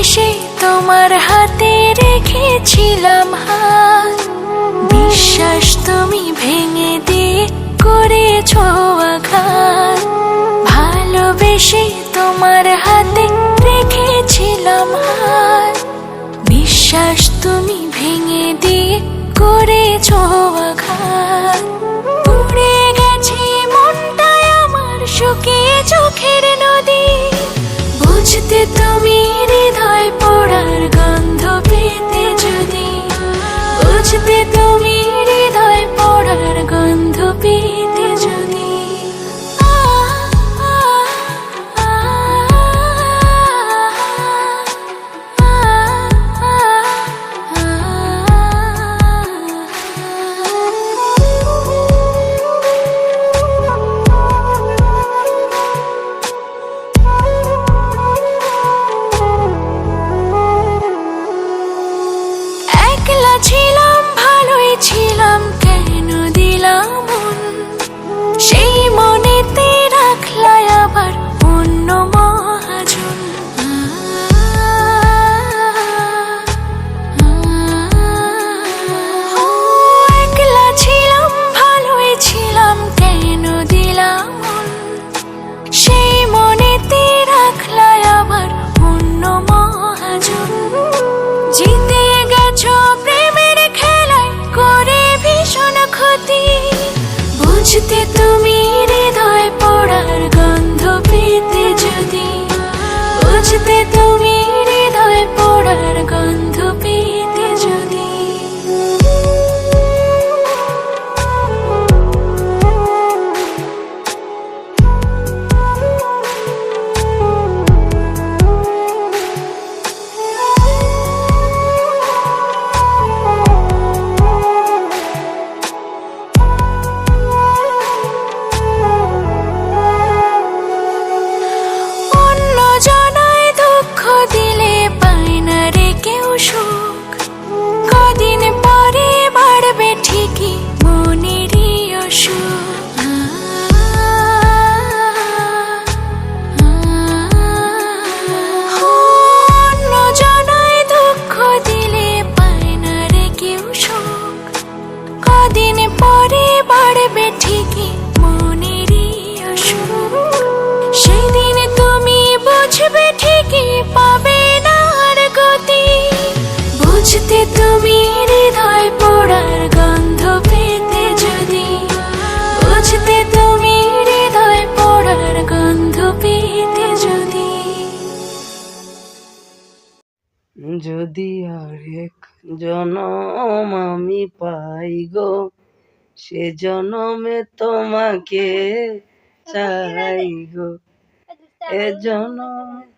এসে তোমার হাতে রেখেছিলাম হাত বিশ্বাস তুমি ভেঙে দিয়ে করেছ আঘাত। ভালোবেসে তোমার হাতে রেখেছিলাম হাত বিশ্বাস তুমি ভেঙে দিয়ে করেছ আঘাত। বুঝতে তুমি তুমি হৃদয় পোড়ার গন্ধ পেতে যদি বুঝতে তুমি হৃদয় পোড়ার গন্ধ পেতে যদি আরেক জনম আমি পাই গো সে জনমে তোমাকে চাই গো। এ জনমে